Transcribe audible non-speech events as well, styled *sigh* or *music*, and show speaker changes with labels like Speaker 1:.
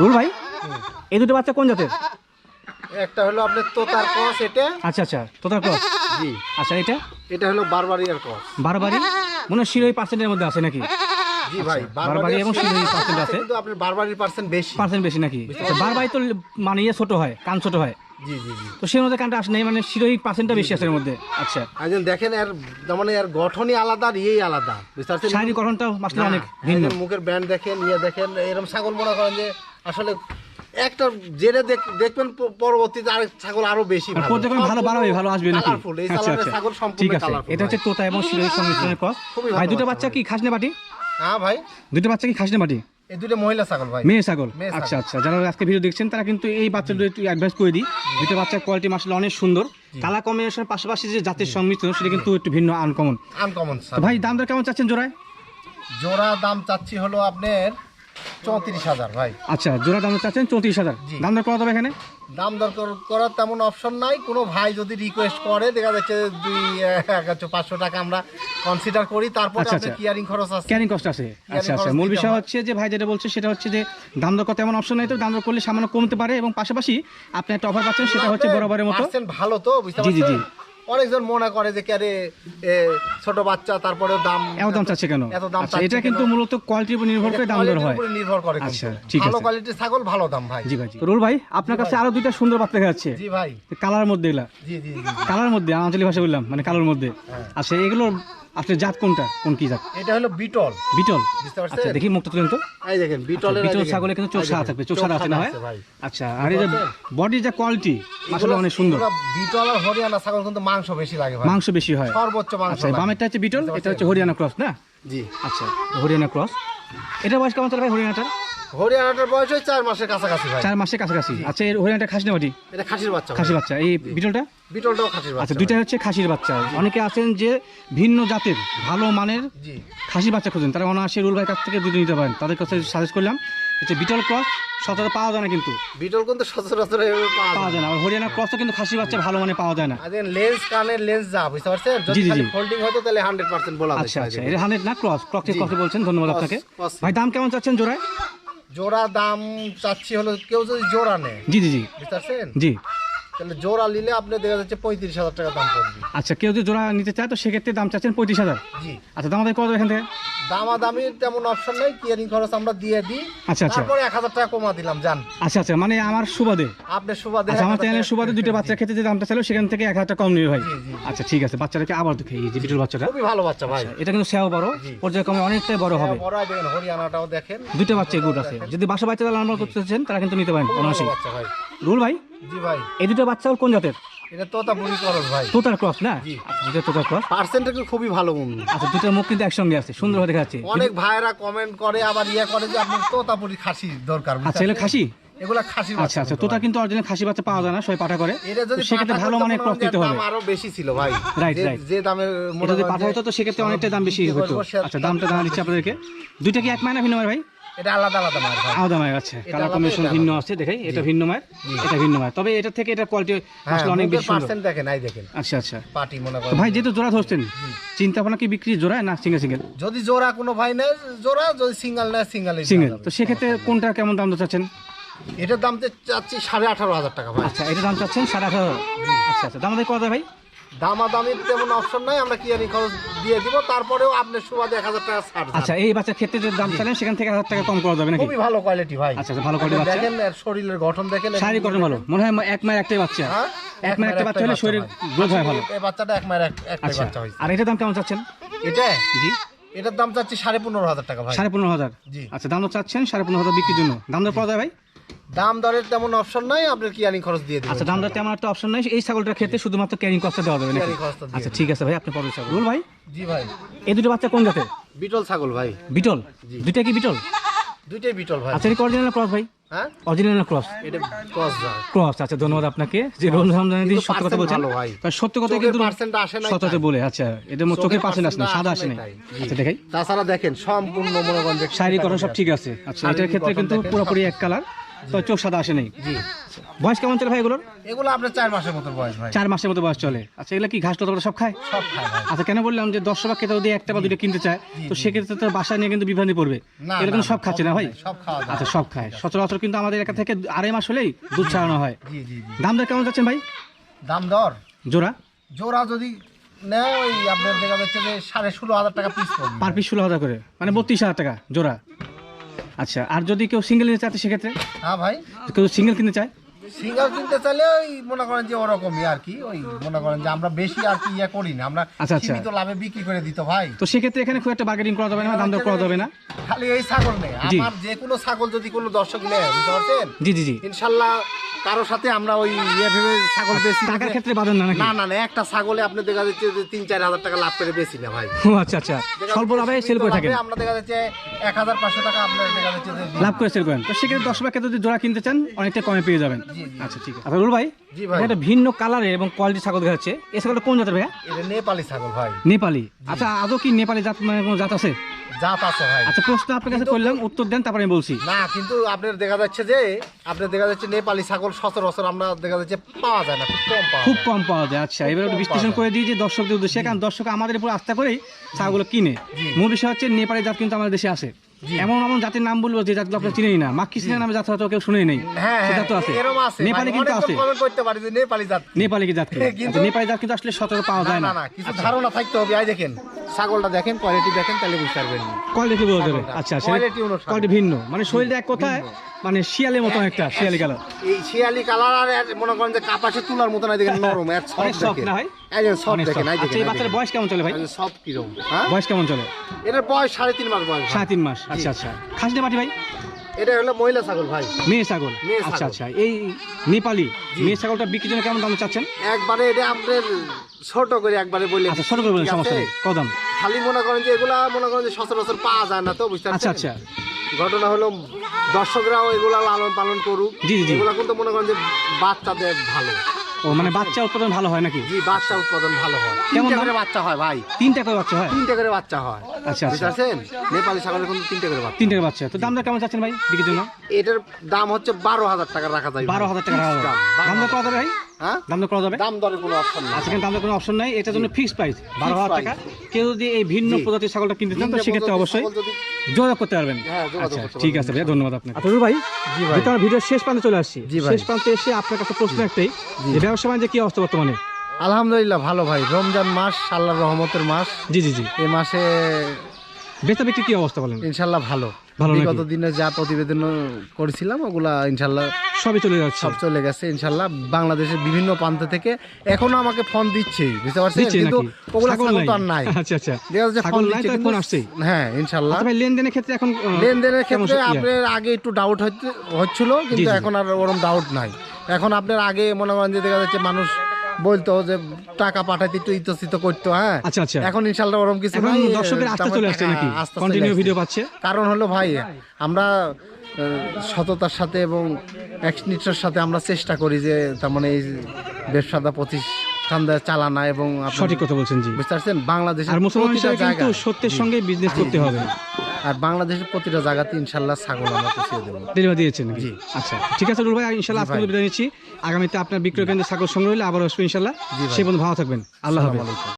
Speaker 1: Rule ভাই? এই দুটো বাচ্চা কোন জাতের?
Speaker 2: একটা হলো আপনার তোতার ক্রস এটা।
Speaker 1: আচ্ছা আচ্ছা তোতার ক্রস?
Speaker 2: জি।
Speaker 1: আচ্ছা এটা?
Speaker 2: এটা হলো বারবারিয়ার ক্রস।
Speaker 1: বারবারি? মনে হয় শিরোই পার্সেন্টের মধ্যে আছে নাকি?
Speaker 2: জি ভাই
Speaker 1: বারবারি এবং শিরোই পার্সেন্ট আছে
Speaker 2: কিন্তু আপনার বারবারির পার্সেন্ট বেশি।
Speaker 1: পার্সেন্ট বেশি নাকি? আচ্ছা, বারবারি তো মানে ইয়ে ছোট হয় কান ছোট হয়।
Speaker 2: জি জি জি।
Speaker 1: তো সেই মধ্যে কানটা আসে নাই মানে শিরোই পার্সেন্টটা বেশি আছে এর মধ্যে। আচ্ছা।
Speaker 2: একজন দেখেন এর মানে এর গঠনই আলাদা আর ইয়েই আলাদা।
Speaker 1: শারীরিক গঠনটা মাসলে অনেক ভিন্ন।
Speaker 2: মুখের ব্যান্ড দেখেন ইয়ে দেখেন এরকম ছাগল মনে করেন যে আসলে একটা জেনে দেখ- দেখবেন পরবর্তীতে আরেক ছাগল আরও বেশি ভালো।
Speaker 1: ভালো বাড়াবে ভালো আসবে নাকি? আচ্ছা আচ্ছা।
Speaker 2: ছাগল
Speaker 1: ঠিক
Speaker 2: সম্পূর্ণ
Speaker 1: আছে।
Speaker 2: কালারফুল
Speaker 1: এটা হচ্ছে তোতা এবং শিরোই সংমিশ্রণের
Speaker 2: খুবই
Speaker 1: ভাই দুটো
Speaker 2: বাচ্চা
Speaker 1: বাচ্চা কি খাসনে বাটি
Speaker 2: হ্যাঁ ভাই।
Speaker 1: দুটো বাচ্চা কি খাসনে বাটি
Speaker 2: এই দুটো মহিলা ছাগল ভাই।
Speaker 1: মেয়ে ছাগল? আচ্ছা আচ্ছা। যারা আজকে ভিডিও দেখছেন তারা কিন্তু এই বাচ্চাদের একটু অ্যাডভাইস করে দিই। দুটো বাচ্চার কোয়ালিটি মাসলে অনেক সুন্দর। কালার কম্বিনেশনের পাশাপাশি যে জাতের সংমিশ্রণ সেটা কিন্তু একটু ভিন্ন আনকমন
Speaker 2: আনকমন
Speaker 1: ভাই দাম দর কেমন চাচ্ছেন জোড়ায়?
Speaker 2: জোড়া দাম চাচ্ছি হলো আপনার চৌত্রিশ হাজার ভাই।
Speaker 1: আচ্ছা জোড়া দাম চাচ্ছেন চৌত্রিশ হাজার। দাম দর কত হবে এখানে?
Speaker 2: দাম দর করার তেমন অপশন নাই। কোনো ভাই যদি রিকোয়েস্ট করে দেখা যাচ্ছে দুই পাঁচশো টাকা আমরা কনসিডার করি তারপরে
Speaker 1: আচ্ছা, আচ্ছা।
Speaker 2: কিয়ারিং খরচ আছে।
Speaker 1: ক্যারিং কস্ট আছে। আচ্ছা আচ্ছা। মূল বিষয় হচ্ছে যে ভাই যেটা বলছে সেটা হচ্ছে যে দাম দর কত এমন অপশন নাই তো। দাম দর করলে সামান্য কমতে পারে এবং পাশাপাশি আপনি একটা অফার পাচ্ছেন সেটা হচ্ছে বরাবরের মতো।
Speaker 2: ভালো তো বুঝতে
Speaker 1: জি, জি।
Speaker 2: অনেকজন মনে করে যে ক্যারে ছোট বাচ্চা তারপরে দাম
Speaker 1: এত দাম চাচ্ছে কেন?
Speaker 2: এত দাম
Speaker 1: আচ্ছা
Speaker 2: চাচ্ছে
Speaker 1: এটা কিন্তু মূলত কোয়ালিটির উপর নির্ভর করে দাম দর হয়।
Speaker 2: নির্ভর করে
Speaker 1: আচ্ছা, ঠিক আছে।
Speaker 2: ভালো কোয়ালিটির ছাগল ভালো দাম ভাই।
Speaker 1: জি ভাই। রুল ভাই আপনার কাছে আরও দুইটা সুন্দর বাচ্চা দেখা যাচ্ছে।
Speaker 2: জি ভাই।
Speaker 1: কালার মধ্যে এগুলা।
Speaker 2: জি জি।
Speaker 1: কালার মধ্যে আঞ্চলিক ভাষা বললাম মানে কালোর মধ্যে।
Speaker 2: হ্যাঁ।
Speaker 1: আচ্ছা এগুলোর আসলে জাত কোনটা? কোন কি জাত?
Speaker 2: এটা হলো বিটল।
Speaker 1: বিটল?
Speaker 2: বুঝতে পারছেন?
Speaker 1: আচ্ছা দেখি মুখটা তুলেন তো।
Speaker 2: এই দেখেন বিটলের
Speaker 1: বিটল ছাগলে কিন্তু চোখ সাদা থাকবে চোখ সাদা আছে না হয় আচ্ছা আর এই যে বডির যে কোয়ালিটি আসলে অনেক সুন্দর।
Speaker 2: বিটল আর হরিয়ানা ছাগল কিন্তু মাংস বেশি লাগে ভাই।
Speaker 1: মাংস বেশি হয়।
Speaker 2: সর্বোচ্চ মাংস
Speaker 1: আচ্ছা বামেরটা হচ্ছে বিটল এটা হচ্ছে হরিয়ানা ক্রস না?
Speaker 2: জি।
Speaker 1: আচ্ছা হরিয়ানা ক্রস। এটা বয়স কেমন চলে ভাই হরিয়ানাটার?
Speaker 2: হরিয়ানাটার বয়স চার মাসের কাছাকাছি ভাই।
Speaker 1: চার মাসের কাছাকাছি। আচ্ছা এর হরিয়ানাটা খাসি বাটি?
Speaker 2: এটা খাসির বাচ্চা
Speaker 1: খাসি বাচ্চা। এই বিটলটা?
Speaker 2: বিটলটাও খাসির বাচ্চা
Speaker 1: আচ্ছা দুইটা হচ্ছে খাসির বাচ্চা। অনেকে আছেন যে ভিন্ন জাতের ভালো মানের খাসি বাচ্চা খুঁজেন। তারা অনায়াসে রুল ভাইয়ের কাছ থেকে দুধ নিতে পারেন। তাদের কাছে সাজেস্ট করলাম হচ্ছে বিটল ক্রস সচরাচর পাওয়া যায় না কিন্তু।
Speaker 2: বিটল কিন্তু সচরাচর পাওয়া যায়
Speaker 1: না। আর হরিয়ানা ক্রসও কিন্তু খাসি বাচ্চা ভালো মানে পাওয়া যায় না।
Speaker 2: লেন্স কানের লেন্স যা বুঝতে পারছেন? যদি খালি ফোল্ডিং হতো তাহলে হান্ড্রেড পার্সেন্ট বলা
Speaker 1: আচ্ছা
Speaker 2: যায়
Speaker 1: আচ্ছা। এটা হান্ড্রেড না ক্রস ক্রসের
Speaker 2: জি।
Speaker 1: কথা বলছেন ধন্যবাদ আপনাকে। ভাই দাম কেমন চাচ্ছেন জোড়ায়?
Speaker 2: জোড়া দাম চাচ্ছি হলো কেউ যদি জোড়া নেয়।
Speaker 1: জি জি জি।
Speaker 2: বুঝতে পারছেন
Speaker 1: জি।
Speaker 2: তাহলে জোড়া নিলে আপনি দেখা যাচ্ছে পঁয়ত্রিশ হাজার টাকা দাম পড়বে।
Speaker 1: আচ্ছা কেউ যদি জোড়া নিতে চায় তো সেক্ষেত্রে দাম চাচ্ছেন পঁয়ত্রিশ হাজার।
Speaker 2: জি।
Speaker 1: আচ্ছা দাম আমাদের কত এখান থেকে?
Speaker 2: দামাদামি তেমন অপশন নাই কিয়ারিং খরচ আমরা দিয়ে দিই।
Speaker 1: আচ্ছা, আচ্ছা।
Speaker 2: তারপরে এক হাজার টাকা কমা দিলাম জান
Speaker 1: আচ্ছা আচ্ছা মানে আমার সুবাদে।
Speaker 2: আপনার সুবাদে
Speaker 1: আচ্ছা আমার চ্যানেলের সুবাদে দুটো বাচ্চার ক্ষেত্রে যে দামটা ছিল সেখান থেকে এক হাজার টাকা কম নেবে ভাই। আচ্ছা ঠিক আছে বাচ্চাটাকে আবার দেখে এই যে বিটল বাচ্চাটা।
Speaker 2: খুবই ভালো বাচ্চা ভাই।
Speaker 1: এটা কিন্তু সেও বড়। পর্যায়ক্রমে অনেকটাই বড় হবে।
Speaker 2: বড় দেখেন হরিয়ানাটাও দেখেন।
Speaker 1: দুটো বাচ্চা গুড আছে। যদি বাসা বাচ্চা লালন করতে চাচ্ছেন তারা কিন্তু নিতে পারেন অনায়াসেই।
Speaker 2: বাচ্চা ভাই।
Speaker 1: রুল ভাই?
Speaker 2: জি ভাই।
Speaker 1: এই দুটো বাচ্চা ওর কোন জাতের?
Speaker 2: এটা তোতা বুড়ি করস ভাই।
Speaker 1: তোতার ক্রস না?
Speaker 2: জি।
Speaker 1: আচ্ছা, দুটো তোতার ক্রস।
Speaker 2: পার্সেন্টেজ খুবই ভালো মন
Speaker 1: আচ্ছা দুটোর মুখ কিন্তু একসঙ্গে আছে সুন্দর হয়ে দেখা যাচ্ছে
Speaker 2: অনেক ভাইরা কমেন্ট করে আবার ইয়া করে যে আপনার তোতাপুরি খাসি দরকার
Speaker 1: আচ্ছা এগুলো
Speaker 2: পারছেন?
Speaker 1: খাসি?
Speaker 2: এগুলা খাসি
Speaker 1: আচ্ছা আচ্ছা তোতা কিন্তু অরিজিনাল খাসি বাচ্চা পাওয়া যায় না সবাই পাঠা করে।
Speaker 2: এটা যদি
Speaker 1: সেক্ষেত্রে ভালো মানের
Speaker 2: মনে
Speaker 1: ক্রস নিতে হবে।
Speaker 2: আরও বেশি ছিল ভাই। রাইট
Speaker 1: রাইট
Speaker 2: যে দামে
Speaker 1: এটা যদি পাঠা হতো তো সেক্ষেত্রে অনেকটা দাম বেশি হতো আচ্ছা দামটা জানা দিচ্ছি আপনাদেরকে। দুইটা কি এক মাইনা ভিন্ন ভাই?
Speaker 2: এটা আলাদা আলাদা
Speaker 1: আলাদা মায়ের আছে কালার
Speaker 2: আলাদা,
Speaker 1: ভিন্ন আছে দেখাই এটা ভিন্ন মায়ের? এটা ভিন্ন মায়ের। তবে এটা থেকে এটা কোয়ালিটি
Speaker 2: হ্যাঁ
Speaker 1: আসলে অনেক বেশি
Speaker 2: পার্সেন্ট দেখেন দেখেন।
Speaker 1: আচ্ছা আচ্ছা।
Speaker 2: পার্টি মনে করেন
Speaker 1: ভাই যেহেতু জোড়া ধরছেন চিন্তা ভাবনা কি বিক্রি জোড়া না সিঙ্গেল সিঙ্গেল
Speaker 2: যদি জোড়া কোনো ভাই জোড়া যদি সিঙ্গেল নেয় সিঙ্গেল
Speaker 1: সিঙ্গেল তো সেক্ষেত্রে কোনটা কেমন দাম চাচ্ছেন?
Speaker 2: এটার দাম চাচ্ছি সাড়ে আঠারো হাজার টাকা ভাই।
Speaker 1: আচ্ছা এটা দাম চাচ্ছেন সাড়ে আঠারো আচ্ছা আচ্ছা। দাম কত ভাই?
Speaker 2: দামাদামির তেমন অপশন নাই আমরা কিয়ারিং খরচ দিয়ে দিব তারপরেও আপনার সুবাদে এক হাজার টাকা ছাড়
Speaker 1: আচ্ছা এই বাচ্চার ক্ষেত্রে যে দাম চালেন সেখান থেকে হাজার টাকা কম করা যাবে নাকি?
Speaker 2: খুবই ভালো কোয়ালিটি ভাই।
Speaker 1: আচ্ছা, আচ্ছা, ভালো quality বাচ্চা।
Speaker 2: দেখেন এর শরীরের গঠন দেখেন
Speaker 1: শারীরিক গঠন ভালো। মনে হয় এক মায়ের একটাই বাচ্চা।
Speaker 2: হ্যাঁ?
Speaker 1: এক মায়ের একটা বাচ্চা হলে শরীর গ্রোথ হয় ভালো।
Speaker 2: এই বাচ্চাটা এক মায়ের একটাই
Speaker 1: আচ্ছা
Speaker 2: বাচ্চা হয়েছে।
Speaker 1: আর এটার দাম কেমন চাচ্ছেন?
Speaker 2: এটা?
Speaker 1: জি।
Speaker 2: এটার দাম চাচ্ছি সাড়ে পনেরো হাজার টাকা ভাই।
Speaker 1: সাড়ে পনেরো হাজার।
Speaker 2: জি।
Speaker 1: আচ্ছা দাম তো চাচ্ছেন সাড়ে পনেরো হাজার বিক্রির জন্য। দাম দর পাওয়া যায় ভাই?
Speaker 2: দাম দরের তেমন অপশন নাই আপনার কিয়ারিং খরচ দিয়ে দিবেন?
Speaker 1: আচ্ছা দাম দর তেমন একটা অপশন নাই এই ছাগলটার ক্ষেত্রে শুধুমাত্র ক্যারিং কস্টটা দেওয়া যাবে নাকি? আচ্ছা ঠিক আছে ভাই আপনি পরে ছাগল। রুল ভাই?
Speaker 2: জি ভাই।
Speaker 1: এই দুটো বাচ্চা কোন জাতের?
Speaker 2: বিটল ছাগল ভাই।
Speaker 1: বিটল। দুইটা কি বিটল?
Speaker 2: দুইটাই বিটল ভাই।
Speaker 1: আচ্ছা এটা অরিজিনাল ক্রস ভাই?
Speaker 2: হ্যাঁ?
Speaker 1: অরিজিনাল ক্রস
Speaker 2: এটা ক্রস
Speaker 1: ক্রস আচ্ছা ধন্যবাদ আপনাকে। যে রোল রমজানের দিন
Speaker 2: কিন্তু
Speaker 1: সত্য কথা বলছেন।
Speaker 2: ভাই।
Speaker 1: সত্য কথা কিন্তু
Speaker 2: percent আসে নাই
Speaker 1: সত্যতে বলে আচ্ছা এটা মোট চোখের পার্সেন্ট আসে না সাদা
Speaker 2: আসে
Speaker 1: না। আচ্ছা দেখাই।
Speaker 2: তাছাড়া দেখেন সম্পূর্ণ মনে করেন
Speaker 1: শারীরিক গঠন সব ঠিক আছে। আচ্ছা এটার ক্ষেত্রে কিন্তু পুরোপুরি এক কালার তো চোখ সাদা আসে নাই? বয়স কেমন চলে ভাই এগুলোর?
Speaker 2: এগুলো আপনার চার মাসের মতো বয়স ভাই।
Speaker 1: চার মাসের মতো বয়স চলে। আচ্ছা এগুলো কি ঘাস লতা সব খায়?
Speaker 2: সব খায়
Speaker 1: আচ্ছা কেন বললাম যে দশ টাকা যদি একটা বা দুটো কিনতে চায়? তো সেক্ষেত্রে তো বাসা নিয়ে কিন্তু বিভ্রান্তি পড়বে। এরকম সব খাচ্ছে না ভাই?
Speaker 2: সব খাওয়া
Speaker 1: আচ্ছা সব খায়। সচরাচর কিন্তু আমাদের এলাকা থেকে আড়াই মাস হলেই দুধ ছাড়ানো হয়। দাম দর কেমন যাচ্ছেন ভাই?
Speaker 2: দাম দর?
Speaker 1: জোড়া?
Speaker 2: জোড়া যদি নেয় ওই আপনার দেখা যাচ্ছে যে সাড়ে ষোলো হাজার টাকা পিস
Speaker 1: পার পিস ষোলো হাজার করে। মানে বত্রিশ হাজার টাকা জোড়া। আচ্ছা আর যদি কেউ সিঙ্গেল নিতে চায় সেক্ষেত্রে?
Speaker 2: হ্যাঁ ভাই।
Speaker 1: কেউ সিঙ্গেল কিনতে চায়?
Speaker 2: সিঙ্গেল কিনতে চাইলে ওই মনে করেন যে ওরকমই আর কি ওই মনে করেন যে আমরা বেশি আর কি ইয়ে করি না আমরা
Speaker 1: আচ্ছা, আচ্ছা।
Speaker 2: সীমিত লাভে বিক্রি করে দিত ভাই।
Speaker 1: তো সেক্ষেত্রে এখানে খুব একটা বার্গেনিং করা যাবে না দাম দর করা যাবে না?
Speaker 2: খালি এই ছাগল নেই আমার যে কোনো ছাগল যদি কোনো দর্শক নেয় বুঝতে পারছেন?
Speaker 1: জি জি জি।
Speaker 2: ইনশাল্লাহ কারোর সাথে আমরা ওই ইয়ে ভেবে ছাগল বেশি
Speaker 1: টাকার ক্ষেত্রে বাঁধেন না নাকি?
Speaker 2: না না না একটা ছাগলে আপনি দেখা যাচ্ছে যে তিন চার হাজার টাকা লাভ করে বেশি না ভাই।
Speaker 1: ও আচ্ছা আচ্ছা। স্বল্প লাভে সেল করে থাকেন।
Speaker 2: আমরা দেখা যাচ্ছে এক হাজার পাঁচশো টাকা আপনার দেখা যাচ্ছে যে
Speaker 1: লাভ করে সেল করেন। তো সেক্ষেত্রে দশ টাকা যদি জোড়া কিনতে চান অনেকটা কমে পেয়ে যাবেন। আচ্ছা ঠিক আছে। আচ্ছা রুল ভাই
Speaker 2: জি ভাই।
Speaker 1: এটা ভিন্ন কালারে এবং কোয়ালিটি ছাগল দেখাচ্ছে এই ছাগলটা কোন জাতের ভাইয়া?
Speaker 2: এটা নেপালি ছাগল ভাই।
Speaker 1: নেপালি। আচ্ছা আদৌ কি নেপালি জাত মানে কোনো জাত আছে?
Speaker 2: জাত আছে ভাই
Speaker 1: আচ্ছা প্রশ্ন আপনার কাছে করলাম উত্তর দেন তারপরে আমি বলছি
Speaker 2: না কিন্তু আপনার দেখা যাচ্ছে যে আপনার দেখা যাচ্ছে নেপালি ছাগল সচরাচর আমরা দেখা যাচ্ছে পাওয়া যায় না খুব কম পাওয়া
Speaker 1: খুব
Speaker 2: যায়।
Speaker 1: কম পাওয়া যায় আচ্ছা এবার একটু বিশ্লেষণ করে দিই যে দর্শকদের উদ্দেশ্যে কারণ দর্শক আমাদের উপর আস্থা করেই ছাগল কিনে। মূল বিষয় হচ্ছে নেপালি জাত কিন্তু আমাদের দেশে
Speaker 2: জি।
Speaker 1: এমন এমন জাতের নাম বলব যে আপনার চিনেই না। মাক্কি সিনের নামে জাত হয়তো কেউ শুনেই নেই।
Speaker 2: হ্যাঁ
Speaker 1: সেটা
Speaker 2: হ্যাঁ
Speaker 1: তো আছে। নেপালি কিন্তু আছে।
Speaker 2: নেপালি
Speaker 1: কি। জাত আচ্ছা, নেপালি জাত কিন্তু আসলে সচরাচর পাওয়া যায়
Speaker 2: না। কিছু ধারণা থাকতে হবে। আই দেখেন ছাগলটা দেখেন কোয়ালিটি দেখেন তাহলে বুঝতে পারবেন।
Speaker 1: কোয়ালিটি যাবে। আচ্ছা
Speaker 2: অনুসারে।
Speaker 1: কোয়ালিটি ভিন্ন। মানে শরীরটা এক কথায় মানে শিয়ালের মতন একটা শিয়ালি কালার।
Speaker 2: এই শিয়ালি কালার আর মনে করেন যে কাপাসে তুলার এই দেখেন *laughs* নরম
Speaker 1: অনেক
Speaker 2: সফট
Speaker 1: না ভাই? অনেক
Speaker 2: দেখেন
Speaker 1: আচ্ছা এই বাচ্চার বয়স কেমন চলে ভাই?
Speaker 2: সফট কীরকম হ্যাঁ?
Speaker 1: বয়স কেমন চলে?
Speaker 2: এটার বয়স সাড়ে তিন মাস বয়স
Speaker 1: সাড়ে তিন মাস। আচ্ছা আচ্ছা। খাসিটা পাটি ভাই?
Speaker 2: এটা হলো মহিলা ছাগল ভাই।
Speaker 1: মেয়ে ছাগল? আচ্ছা আচ্ছা। এই নেপালি মেয়ে ছাগলটা বিক্রির জন্য কেমন দাম চাচ্ছেন?
Speaker 2: একবারে এটা আপনার ছোট করে একবারে বলে
Speaker 1: আচ্ছা ছোট করে বলেন সমস্যা নেই। কত দাম?
Speaker 2: খালি মনে করেন যে এগুলা মনে করেন যে সচরাচর পাওয়া যায় না তো বুঝতে
Speaker 1: আচ্ছা আচ্ছা।
Speaker 2: ঘটনা হলো দর্শকরাও এগুলা লালন পালন করুক।
Speaker 1: জি, জি, জি।
Speaker 2: এগুলা কিন্তু মনে করেন যে বাচ্চাদের ভালো।
Speaker 1: ও মানে বাচ্চা উৎপাদন ভালো হয় নাকি?
Speaker 2: জি বাচ্চা উৎপাদন ভালো হয়।
Speaker 1: কেমন
Speaker 2: করে বাচ্চা হয় ভাই।
Speaker 1: তিনটা করে বাচ্চা হয়?
Speaker 2: তিনটে করে বাচ্চা হয়।
Speaker 1: আচ্ছা আচ্ছা।
Speaker 2: পারছেন নেপালি ছাগলের কিন্তু তিনটে করে বাচ্চা।
Speaker 1: তিনটা করে বাচ্চা। তো দামটা কেমন চাচ্ছেন ভাই বিক্রির জন্য?
Speaker 2: এটার দাম হচ্ছে বারো হাজার টাকা রাখা যায়
Speaker 1: বারো হাজার টাকা দামটা যাবে ভাই?
Speaker 2: হ্যাঁ?
Speaker 1: দাম দর করা যাবে?
Speaker 2: দাম দরের কোনো অপশন না
Speaker 1: আজকে দাম দর কোনো অপশন নাই। এটার জন্য ফিক্স প্রাইস বারো হাজার টাকা। কেউ যদি এই ভিন্ন প্রজাতির ছাগলটা কিনতে চান তো সেক্ষেত্রে অবশ্যই যোগাযোগ করতে পারবেন।
Speaker 2: হ্যাঁ,
Speaker 1: আচ্ছা ঠিক আছে ভাই ধন্যবাদ আপনাকে। আচ্ছা ভাই?
Speaker 2: জি ভাই।
Speaker 1: ভিডিওর শেষ প্রান্তে চলে আসছি। শেষ প্রান্তে এসে আপনার কাছে প্রশ্ন একটাই যে ব্যবসা বাণিজ্যের কি অবস্থা বর্তমানে?
Speaker 2: আলহামদুলিল্লাহ ভালো ভাই। রমজান মাস আল্লাহর রহমতের মাস।
Speaker 1: জি জি জি।
Speaker 2: এই মাসে
Speaker 1: বেচা বিক্রি কি অবস্থা বলেন?
Speaker 2: ইনশাল্লাহ ভালো? বিগত দিনে যা প্রতিবেদন করেছিলাম ওগুলা ইনশাল্লাহ
Speaker 1: সবই চলে যাচ্ছে।
Speaker 2: সব চলে গেছে ইনশাল্লাহ। বাংলাদেশের বিভিন্ন প্রান্ত থেকে এখনও আমাকে ফোন দিচ্ছে বুঝতে পারছেন? কিন্তু ওগুলা
Speaker 1: ছাগল
Speaker 2: আর নাই।
Speaker 1: আচ্ছা আচ্ছা।
Speaker 2: দেখা যাচ্ছে ফোন দিচ্ছে
Speaker 1: ফোন আসছেই
Speaker 2: হ্যাঁ ইনশাল্লাহ।
Speaker 1: ভাই লেনদেনের ক্ষেত্রে এখন
Speaker 2: লেনদেনের ক্ষেত্রে? আপনার আগে একটু ডাউট হচ্ছিল কিন্তু এখন আর ওরকম ডাউট নাই। এখন আপনার আগে মনে করেন যে দেখা যাচ্ছে মানুষ বলতো যে টাকা পাঠাইতে একটু ইতস্থিত করতো হ্যাঁ?
Speaker 1: আচ্ছা আচ্ছা।
Speaker 2: এখন ইনশাল্লাহ ওরকম কিছু
Speaker 1: এখন
Speaker 2: নাই
Speaker 1: দর্শকের
Speaker 2: আস্তে
Speaker 1: চলে আসছে নাকি?
Speaker 2: আস্তে আস্তে
Speaker 1: কন্টিনিউ ভিডিও পাচ্ছে।
Speaker 2: কারণ হলো ভাই আমরা সততার সাথে এবং এক্সনিটার সাথে আমরা চেষ্টা করি যে তার মানে এই ব্যবসাটা প্রতিষ্ঠান চালানা এবং
Speaker 1: সঠিক কথা বলছেন জি।
Speaker 2: বুঝতে পারছেন? বাংলাদেশের
Speaker 1: আর মুসলমান কিন্তু সত্যের সঙ্গে বিজনেস করতে হবে।
Speaker 2: আর বাংলাদেশের প্রতিটা জায়গাতে ইনশাল্লাহ ছাগল আমরা পুষিয়ে দেবো।
Speaker 1: ডেলিভারি দিয়েছেন।
Speaker 2: জি।
Speaker 1: আচ্ছা ঠিক আছে রুল ভাই ইনশাল্লাহ আজকে বিদায় নিচ্ছি। আগামীতে আপনার বিক্রয় কেন্দ্রে ছাগল সংগ্রহ হলে আবার আসব ইনশাল্লাহ। সে পর্যন্ত ভালো থাকবেন। আল্লাহ হাফেজ।